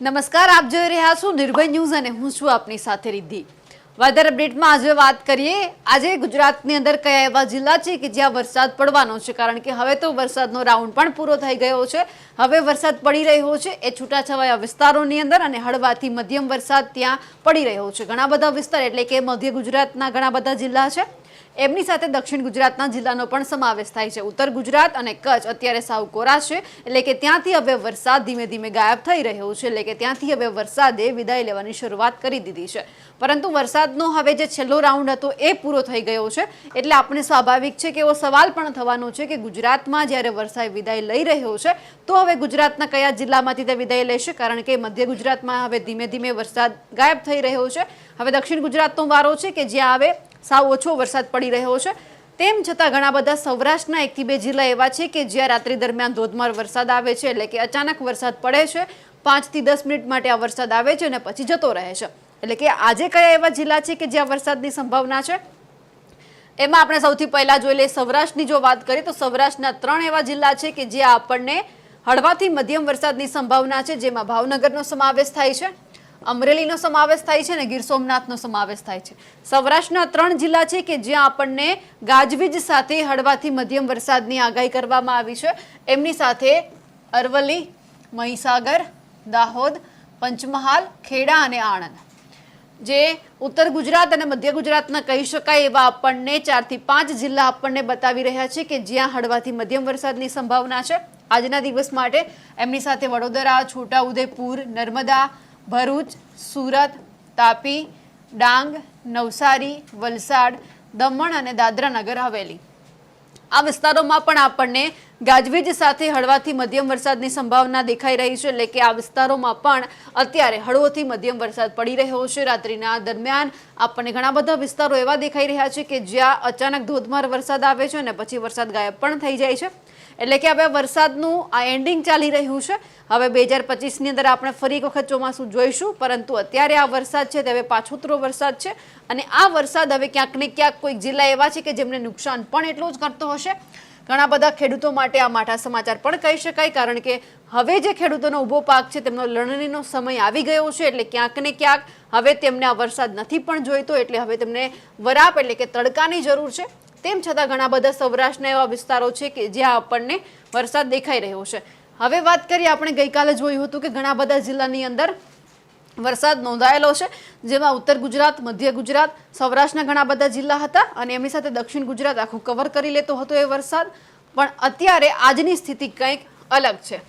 નમસ્કાર, આપ જોઈ રહ્યા છો નિર્ભય ન્યૂઝ અને હું છું આપની સાથે રિદ્ધિ. વેધર અપડેટમાં આજે વાત કરીએ, આજે ગુજરાતની અંદર કયા એવા જિલ્લા છે કે જ્યાં વરસાદ પડવાનો છે? કારણ કે હવે તો વરસાદનો રાઉન્ડ પણ પૂરો થઈ ગયો છે. હવે વરસાદ પડી રહ્યો છે એ છૂટાછવાયા વિસ્તારોની અંદર અને હળવાથી મધ્યમ વરસાદ ત્યાં પડી રહ્યો છે. ઘણા બધા વિસ્તાર, એટલે કે મધ્ય ગુજરાતના ઘણા બધા જિલ્લા છે. એમની સાથે દક્ષિણ ગુજરાતના જિલ્લાનો પણ સમાવેશ થાય છે. ઉત્તર ગુજરાત અને કચ્છ અત્યારે સાવ કોરા છે. એટલે કે ત્યાંથી હવે વરસાદ ધીમે ધીમે ગાયબ થઈ રહ્યો છે. એટલે કે ત્યાંથી હવે વરસાદે વિદાય લેવાની શરૂઆત કરી દીધી છે. પરંતુ વરસાદનો હવે જે છેલ્લો રાઉન્ડ હતો એ પૂરો થઈ ગયો છે. એટલે આપણે સ્વાભાવિક છે કે એવો સવાલ પણ થવાનો છે કે ગુજરાતમાં જ્યારે વરસાદ વિદાય લઈ રહ્યો છે, તો હવે ગુજરાતના કયા જિલ્લામાંથી તે વિદાય લેશે? કારણ કે મધ્ય ગુજરાતમાં હવે ધીમે ધીમે વરસાદ ગાયબ થઈ રહ્યો છે. હવે દક્ષિણ ગુજરાતનો વારો છે કે જ્યાં હવે સાવ ઓછો વરસાદ પડી રહ્યો છે. તેમ છતાં ઘણા બધા સૌરાષ્ટ્રના એકથી બે જિલ્લા એવા છે કે જ્યાં રાત્રિ દરમિયાન ધોધમાર વરસાદ આવે છે, એટલે કે અચાનક વરસાદ પડે છે. પાંચથી દસ મિનિટ માટે આ વરસાદ આવે છે અને પછી જતો રહે છે. એટલે કે આજે કયા એવા જિલ્લા છે કે જ્યાં વરસાદની સંભાવના છે? એમાં આપણે સૌથી પહેલાં જોઈ લઈએ સૌરાષ્ટ્રની જો વાત કરીએ તો સૌરાષ્ટ્રના ત્રણ એવા જિલ્લા છે કે જ્યાં આપણને હળવાથી મધ્યમ વરસાદની સંભાવના છે, જેમાં ભાવનગરનો સમાવેશ થાય છે. અમરેલીનો સમાવેશ થાય છે અને ગીર સોમનાથનો સમાવેશ થાય છે. સૌરાષ્ટ્રના ત્રણ જિલ્લા છે કે જ્યાં આપણને ગાજવીજ સાથે હળવાથી મધ્યમ વરસાદની આગાહી કરવામાં આવી છે. એમની સાથે અરવલ્લી, મહીસાગર, દાહોદ, પંચમહાલ, ખેડા અને આણંદ. જે ઉત્તર ગુજરાત અને મધ્ય ગુજરાતના કહી શકાય એવા આપણને ચારથી પાંચ જિલ્લા આપણને બતાવી રહ્યા છે કે જ્યાં હળવાથી મધ્યમ વરસાદની સંભાવના છે. આજના દિવસ માટે એમની સાથે વડોદરા, છોટાઉદેપુર, નર્મદા ભરૂચ, સુરત, તાપી, ડાંગ, નવસારી, વલસાડ, દમણ અને દાદરા નગર હવેલી. આ વિસ્તારોમાં પણ આપણને ગાજવીજ સાથે હળવાથી મધ્યમ વરસાદની સંભાવના દેખાઈ રહી છે. એટલે કે આ વિસ્તારોમાં પણ અત્યારે હળવોથી મધ્યમ વરસાદ પડી રહ્યો છે. રાત્રિના દરમિયાન આપણને ઘણા બધા વિસ્તારો એવા દેખાઈ રહ્યા છે કે જ્યાં અચાનક ધોધમાર વરસાદ આવે છે અને પછી વરસાદ ગાયબ પણ થઈ જાય છે. એટલે કે હવે વરસાદનું આ એન્ડિંગ ચાલી રહ્યું છે. હવે બે હજાર પચીસની અંદર આપણે ફરી એક વખત ચોમાસું જોઈશું, પરંતુ અત્યારે આ વરસાદ છે તે હવે પાછોતરો વરસાદ છે અને આ વરસાદ હવે ક્યાંક ને ક્યાંક કોઈક જિલ્લા એવા છે કે જેમને નુકસાન પણ એટલું જ કરતો હશે. ઘણા બધા ખેડૂતો માટે આ માઠા સમાચાર પણ કહી શકાય, કારણ કે હવે જે ખેડૂતોનો ઊભો પાક છે તેમનો લણણીનો સમય આવી ગયો છે, એટલે ક્યાંક ને ક્યાંક હવે તેમને આ વરસાદ નથી પણ જોઈતો, એટલે હવે તેમને વરાપ એટલે કે તડકાની જરૂર છે. તેમ છતાં ઘણા બધા સૌરાષ્ટ્રના એવા વિસ્તારો છે કે જ્યાં આપણને વરસાદ દેખાઈ રહ્યો છે. હવે વાત કરીએ, આપણે ગઈકાલે જોયું હતું કે ઘણા બધા જિલ્લાની અંદર વરસાદ નોંધાયેલો છે, જેમાં ઉત્તર ગુજરાત, મધ્ય ગુજરાત, સૌરાષ્ટ્રના ઘણા બધા જિલ્લા હતા અને એમની સાથે દક્ષિણ ગુજરાત આખું કવર કરી લેતો હતો એ વરસાદ. પણ અત્યારે આજની સ્થિતિ કંઈક અલગ છે.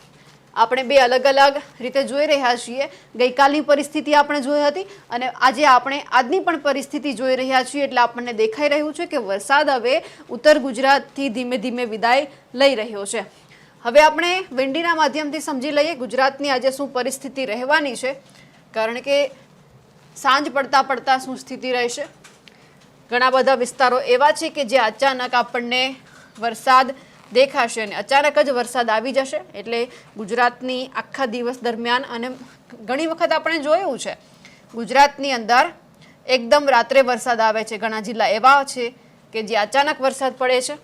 આપણે બે અલગ અલગ રીતે જોઈ રહ્યા છીએ. ગઈકાલની પરિસ્થિતિ આપણે જોઈ હતી અને આજે આપણે આજની પણ પરિસ્થિતિ જોઈ રહ્યા છીએ એટલે આપણને દેખાઈ રહ્યું છે કે વરસાદ હવે ઉત્તર ગુજરાતથી ધીમે ધીમે વિદાય લઈ રહ્યો છે. હવે આપણે વિંડીના માધ્યમથી સમજી લઈએ ગુજરાતની આજે શું પરિસ્થિતિ રહેવાની છે. કારણ કે સાંજ પડતા પડતા શું સ્થિતિ રહેશે. ઘણા બધા વિસ્તારો એવા છે કે જે અચાનક આપણને વરસાદ દેખાશે અને અચાનક જ વરસાદ આવી જશે. એટલે ગુજરાતની આખા દિવસ દરમિયાન અને ઘણી વખત આપણે જોયું છે. ગુજરાતની અંદર એકદમ રાત્રે વરસાદ આવે છે. ઘણા જિલ્લા એવા છે કે જે અચાનક વરસાદ પડે છે.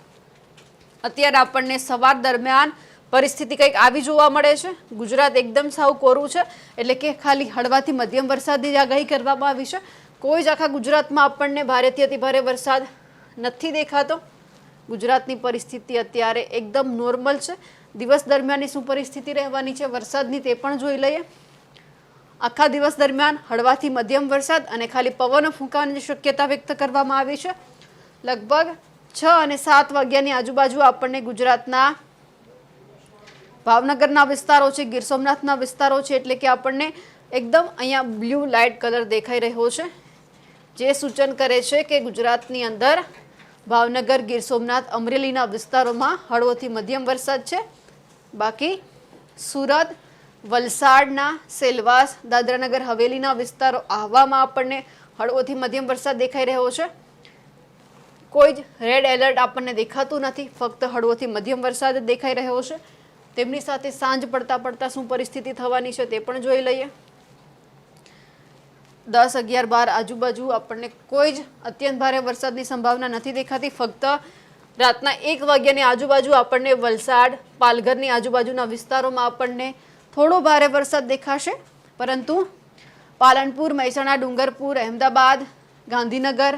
અત્યારે આપણને સવાર દરમિયાન પરિસ્થિતિ કંઈક આવી જોવા મળે છે? ગુજરાત એકદમ સાવ કોરું છે, એટલે કે ખાલી હળવાથી મધ્યમ વરસાદની જ આગાહી કરવામાં આવી છે. કોઈ જ આખા ગુજરાતમાં આપણને ભારેથી અતિ ભારે વરસાદ નથી દેખાતો. ગુજરાતની પરિસ્થિતિ અત્યારે એકદમ નોર્મલ છે. દિવસ દરમિયાનની શું પરિસ્થિતિ રહેવાની છે વરસાદની તે પણ જોઈ લઈએ. આખા દિવસ દરમિયાન હળવાથી મધ્યમ વરસાદ અને ખાલી પવનો ફૂંકાવાની શક્યતા વ્યક્ત કરવામાં આવી છે. લગભગ છ અને સાત વાગ્યાની આજુબાજુ આપણને ગુજરાતના ભાવનગરના વિસ્તારો છે, ગીર સોમનાથના વિસ્તારો છે, એટલે કે આપણને એકદમ અહીંયા બ્લુ લાઇટ કલર દેખાઈ રહ્યો છે. જે સૂચન કરે છે કે ગુજરાતની અંદર ભાવનગર, ગીર સોમનાથ, અમરેલીના વિસ્તારોમાં હળવોથી મધ્યમ વરસાદ છે. બાકી સુરત, વલસાડના સેલવાસ, દાદરાનગર, હવેલીના વિસ્તારો આહવામાં આપણને હળવોથી મધ્યમ વરસાદ દેખાઈ રહ્યો છે. કોઈ જ રેડ એલર્ટ આપણને દેખાતું નથી, ફક્ત હળવોથી મધ્યમ વરસાદ દેખાઈ રહ્યો છે. તેમની સાથે સાંજ પડતા પડતા શું પરિસ્થિતિ થવાની છે તે પણ જોઈ લઈએ. દસ અગિયાર બાર આજુબાજુ આપણને કોઈ જ અત્યંત ભારે વરસાદની સંભાવના નથી દેખાતી. ફક્ત રાતના એક વાગ્યાની આજુબાજુ આપણને વલસાડ, પાલઘરની આજુબાજુના વિસ્તારોમાં આપણને થોડો ભારે વરસાદ દેખાશે. પરંતુ પાલનપુર, મહેસાણા, ડુંગરપુર, અહેમદાબાદ, ગાંધીનગર,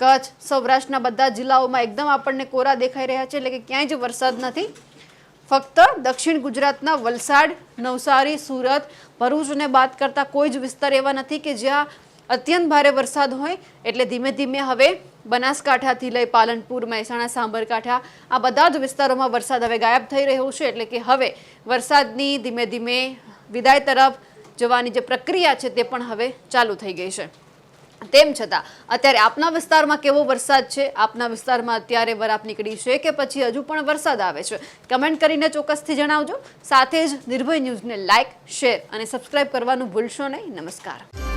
કચ્છ, સૌરાષ્ટ્રના બધા જિલ્લાઓમાં એકદમ આપણને કોરા દેખાઈ રહ્યા છે. એટલે કે ક્યાંય જ વરસાદ નથી. ફક્ત દક્ષિણ ગુજરાતના વલસાડ, નવસારી, સુરત, ભરૂચને બાદ કરતા કોઈ જ વિસ્તાર એવા નથી કે જ્યાં અત્યંત ભારે વરસાદ હોય. એટલે ધીમે ધીમે હવે બનાસકાંઠાથી લઈ પાલનપુર, મહેસાણા સાંબરકાંઠા આ બધા જ વિસ્તારોમાં વરસાદ હવે ગાયબ થઈ રહ્યો છે. એટલે કે હવે વરસાદની ધીમે ધીમે વિદાય તરફ જવાની જે પ્રક્રિયા છે તે પણ હવે ચાલુ થઈ ગઈ છે. તેમ છતાં, અત્યારે આપના વિસ્તારમાં કેવો વરસાદ છે? આપના વિસ્તારમાં અત્યારે વરાપ નીકળી છે કે પછી હજુ પણ વરસાદ આવે છે? કમેન્ટ કરીને ચોક્કસથી જણાવજો. સાથે જ નિર્ભય ન્યૂઝને લાઇક શેર અને સબસ્ક્રાઇબ કરવાનું ભૂલશો નહીં. નમસ્કાર.